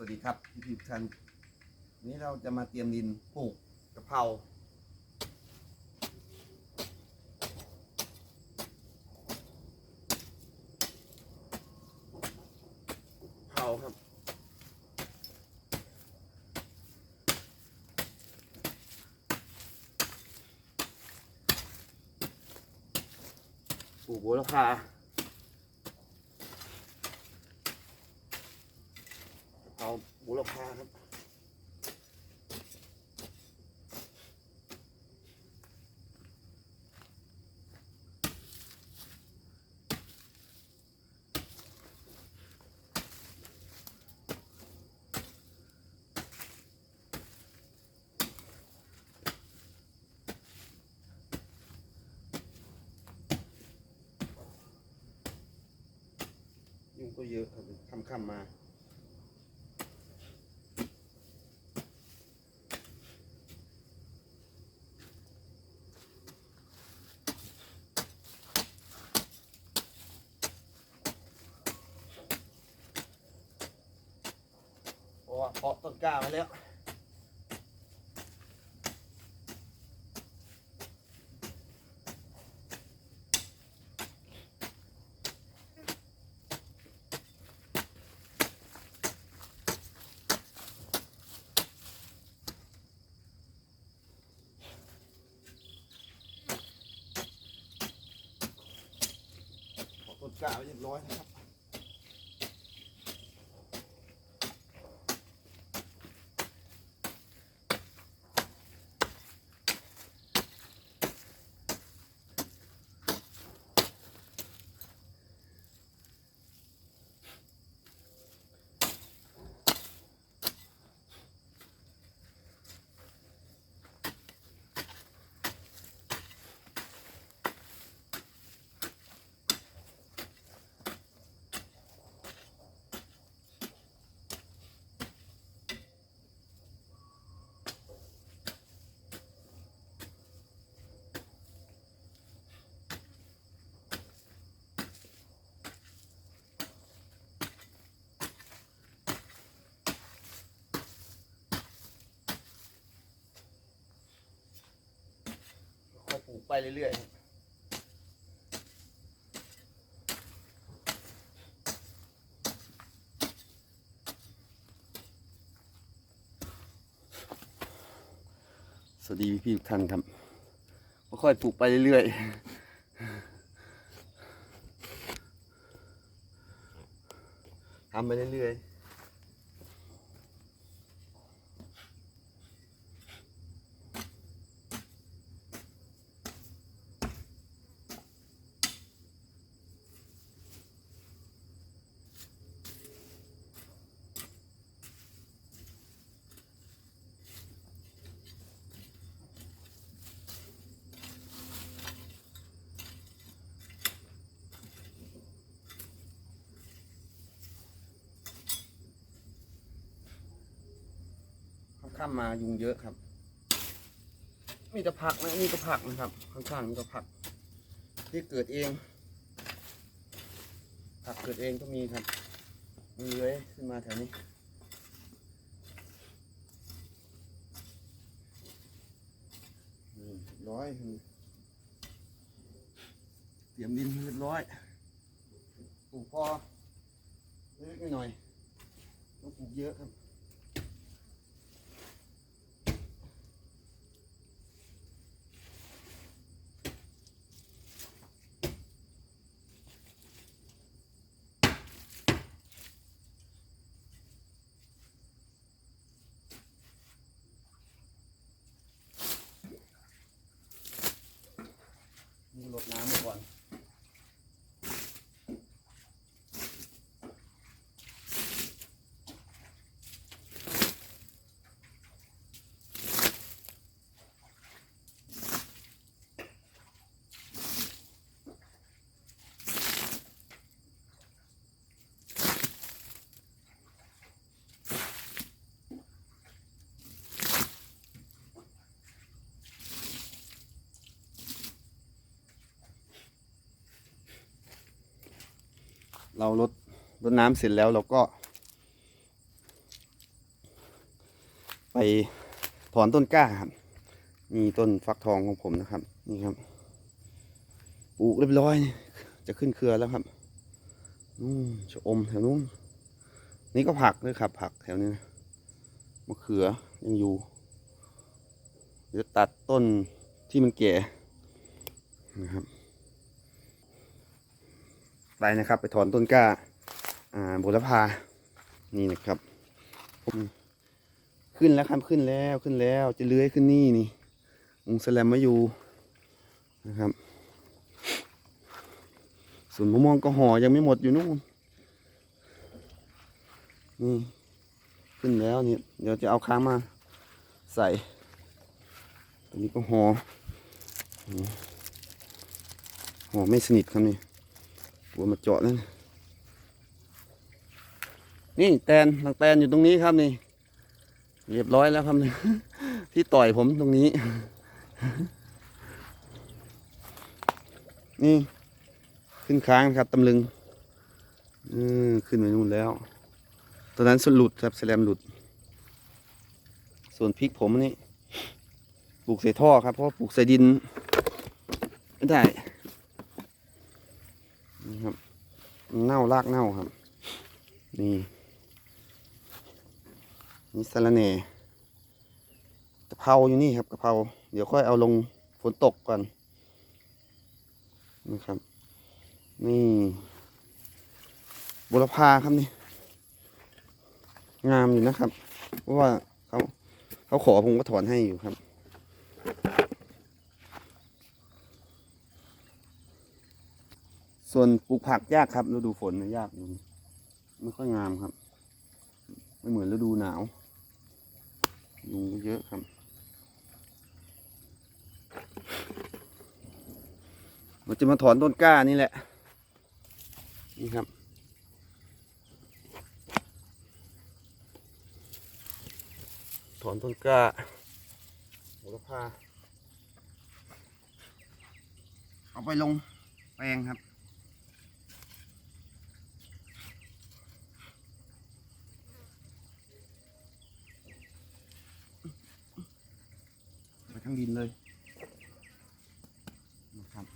สวัสดีครับพี่พี่ท่านวันนี้เราจะมาเตรียมดินปลูกกะเพราเพราครับ ปลูกโหระพากะ เพราโหระพาครับยุงก็เยอะครับค่ำๆมา เพาะว่าเพาะต้นกล้ามาแล้วต้นกล้าไว้เรียบร้อยนะครับ ไปเรื่อยๆครับสวัสดีพี่ๆทุกท่านครับค่อยๆปลูกไปเรื่อยๆทำไปเรื่อยๆ ข้ามมายุงเยอะครับ มีแต่ผักนะนี่ก็ผักนะครับ ข้างๆนี่ก็ผัก ที่เกิดเอง ผักเกิดเองก็มีครับมันเลื้อยขึ้นมาแถวนี้นี่ร้อยเตรียมดินเรียบร้อยปลูกพอเล็กหน่อยต้องปลูกเยอะครับ เราลดรดน้ำเสร็จแล้วเราก็ ไปถอนต้นกล้าครับนี่ต้นฟักทองของผมนะครับ นี่ครับปลูกเรียบร้อย จะขึ้นเครือแล้วครับนู่นชะอมแถวนู้น นี่ก็ผักด้วยครับ ผักแถวนี้นะมะเขือยังอยู่เดี๋ยวตัดต้นที่มันแก่นะครับ ไปนะครับ ไปถอนต้นกล้า อ่าบุรพา นี่นะครับขึ้นแล้วครับขึ้นแล้วขึ้นแล้วจะเลื้อยขึ้นนี่นี่องค์แสลมมาอยู่นะครับส่วนมะม่วงก็ห่อยังไม่หมดอยู่นู่นนี่ขึ้นแล้วนี่เดี๋ยวจะเอาค้างมาใส่ตัวนี้ก็ห่อห่อไม่สนิทครับนี่ หัวมาเจาะแล้วนะนี่แตนหลังแตนอยู่ตรงนี้ครับนี่ เรียบร้อยแล้วครับนี่ที่ต่อยผมตรงนี้ นี่ ขึ้นค้างครับตำลึงอืมขึ้นไปนู่นแล้ว ตอนนั้นสุดหลุดครับแสลมหลุด ส่วนพริกผมนี่ ปลูกใส่ท่อครับ เพราะปลูกใส่ดิน ไม่ได้นี่ครับ เน่ารากเน่าครับ นี่นี่สะระแหน่กะเพราอยู่นี่ครับกะเพราเดี๋ยวค่อยเอาลงฝนตกก่อนนะครับ นี่บุรพาครับนี่ งามอยู่นะครับ เพราะว่าเขาเขาขอผมก็ถอนให้อยู่ครับ ส่วนปลูกผักยากครับฤดูฝนเนี่ยากไม่ค่อยงามครับ ไม่เหมือนฤดูหนาวยุงเยอะครับ เราจะมาถอนต้นกล้านี่แหละ นี่ครับ ถอนต้นกล้าโหระพาเอาไปลงแปลงครับ ไปทั้งดินเลยนะครับ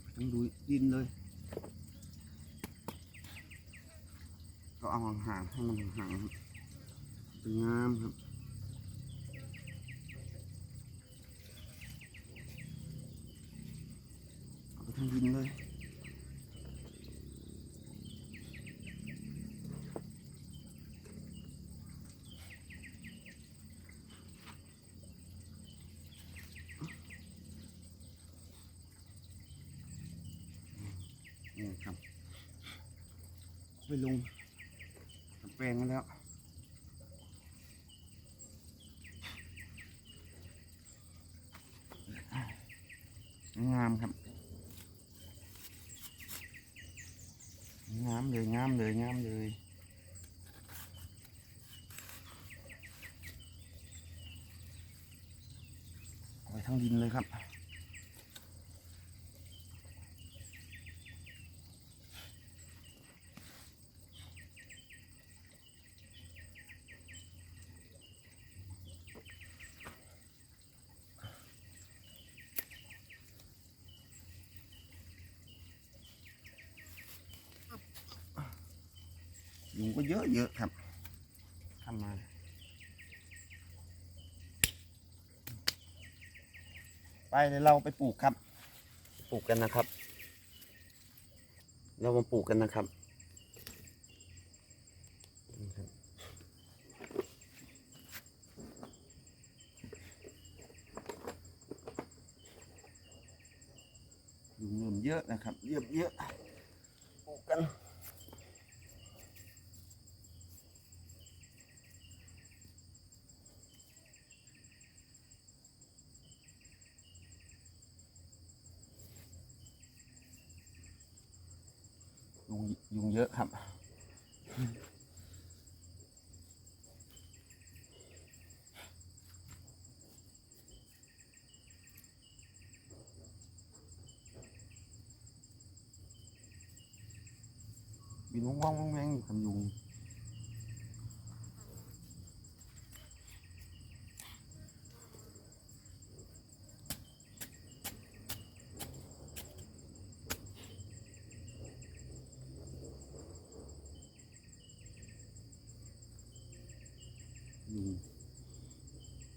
ไปทั้งดูดินเลย ก็เอา ห่างๆให้มันห่างๆเป็นงามครับเอาไปทั้งดินเลยนี่ครับ ไปลง ปลงมาแล้ว งามครับ งามเลยงามเลยงามเลยเอาไปทั้งดินเลยครับ ยุงก็เยอะเยอะครับทำมาไปเดี๋ยวเราไปปลูกครับ ปลูกกันนะครับ เรามาปลูกกันนะครับนี่ครับยุงเริ่มเยอะนะครับ เยอะเยอะปลูกกัน ยุงยุงเยอะครับ น บินว่องว่องว่องแวงอยู่คันยุงยุง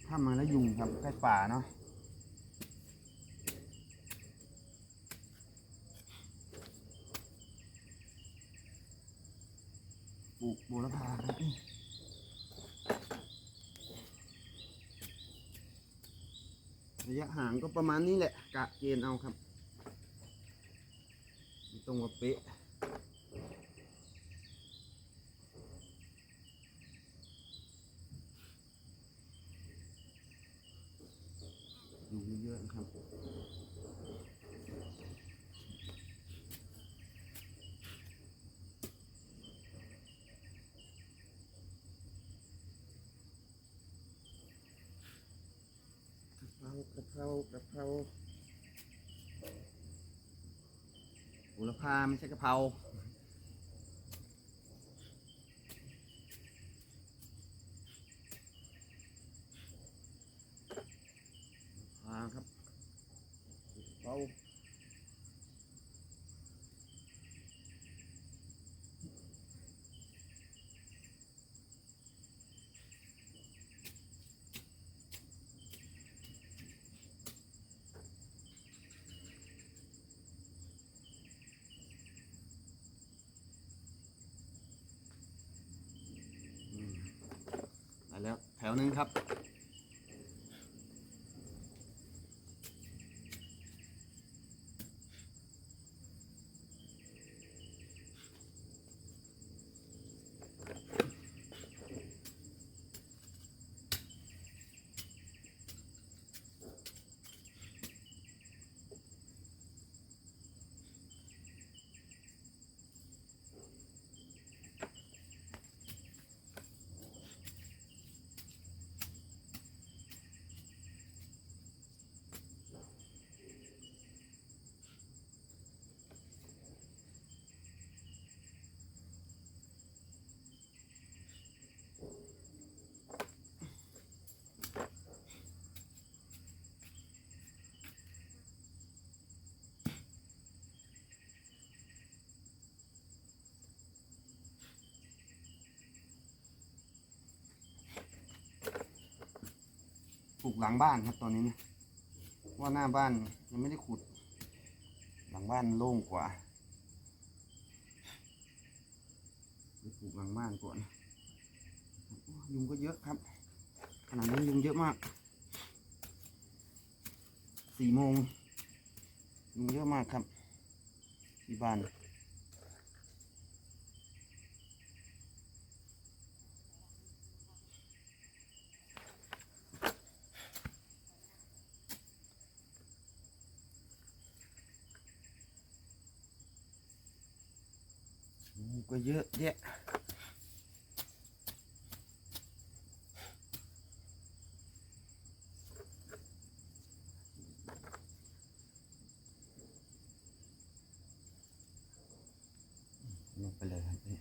ถ้ามาแล้วยุงครับใกล้ป่าเนาะ ลูกบัวละพาครับระยะห่างก็ประมาณนี้แหละ กะเกณฑ์เอาครับตรงวัดเป๊ะอยู่เยอะๆนะครับ กะเพรากะเพรากะเพราโหระพาไม่ใช่กะเพราพาครับกะเพราอืมได้แล้วแถวหนึ่งครับ ปลูกหลังบ้านครับตอนนี้นะว่าหน้าบ้านยังไม่ได้ขุด หลังบ้านโล่งกว่าไปปลูกหลังบ้านก่อนยุงก็เยอะครับขนาดนี้ยุงเยอะมากสี่โมงยุงเยอะมากครับที่บ้าน ยุง ก็เยอะแยะลงไปเลยครับพี่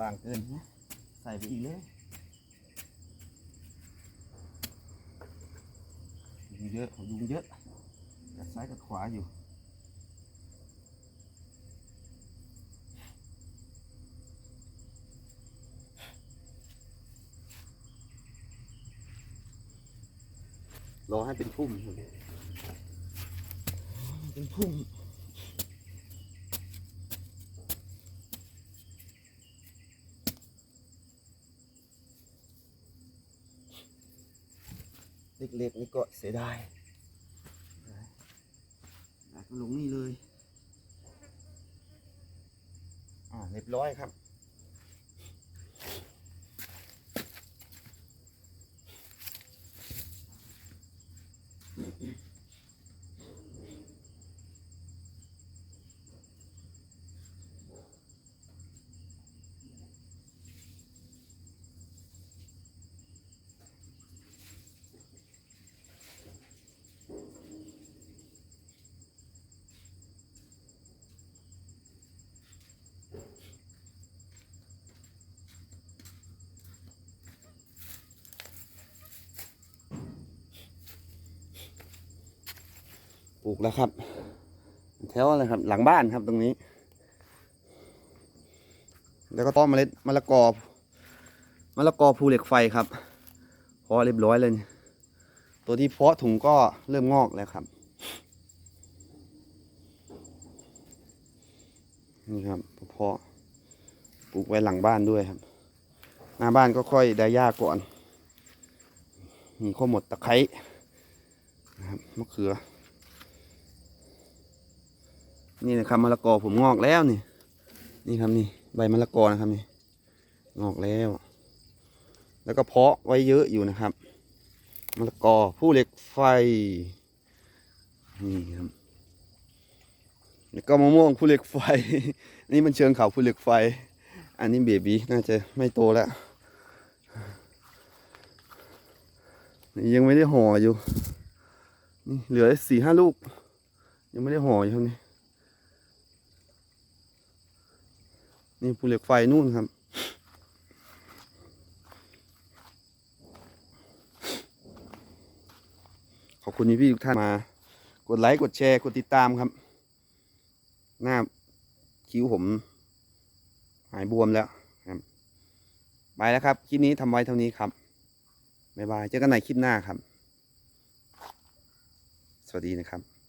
บางเกินนะใส่ไปอีกเลยยุงเยอะยุงเยอะกัด ซ้ายกัดขวาอยู่ รอให้เป็นพุ่มครับเป็นพุ่มเล็กๆนี่ก็เสียดาย หลงนี่เลย อ่าเรียบร้อยครับ ปลูกแล้วครับ แถวอะไรครับ หลังบ้านครับตรงนี้ แล้วก็ต้อเมล็ดมะละกอมะละกอภูเหล็กไฟครับเพาะเรียบร้อยเลยตัวที่เพาะถุงก็เริ่มงอกแล้วครับนี่ครับเพาะปลูกไว้หลังบ้านด้วยครับ หน้าบ้านก็ค่อยได้หญ้าก่อน มีข้าวหมดตะไคร้นะครับมะเขือ นี่นะครับมะละกอผมงอกแล้วนี่ นี่ครับนี่ใบมะละกอนะครับนี่ งอกแล้ว แล้วก็เพาะไว้เยอะอยู่นะครับมะละกอผู้เหล็กไฟนี่ครับแล้วก็มะม่วงผู้เหล็กไฟ นี่มันเชิงเขาผู้เหล็กไฟ อันนี้เบบีน่าจะไม่โตแล้วยังไม่ได้ห่ออยู่ นี่เหลือสี่ห้าลูก ยังไม่ได้ห่ออยู่ครับนี่ นี่ภูเหล็กไฟนู่นครับ ขอบคุณพี่ทุกท่านมา กดไลค์กดแชร์กดติดตามครับ หน้าคิ้วผม หายบวมแล้วครับไปแล้วครับ คลิปนี้ทำไว้เท่านี้ครับ บ๊ายบาย เจอกันใหม่คลิปหน้าครับ สวัสดีนะครับ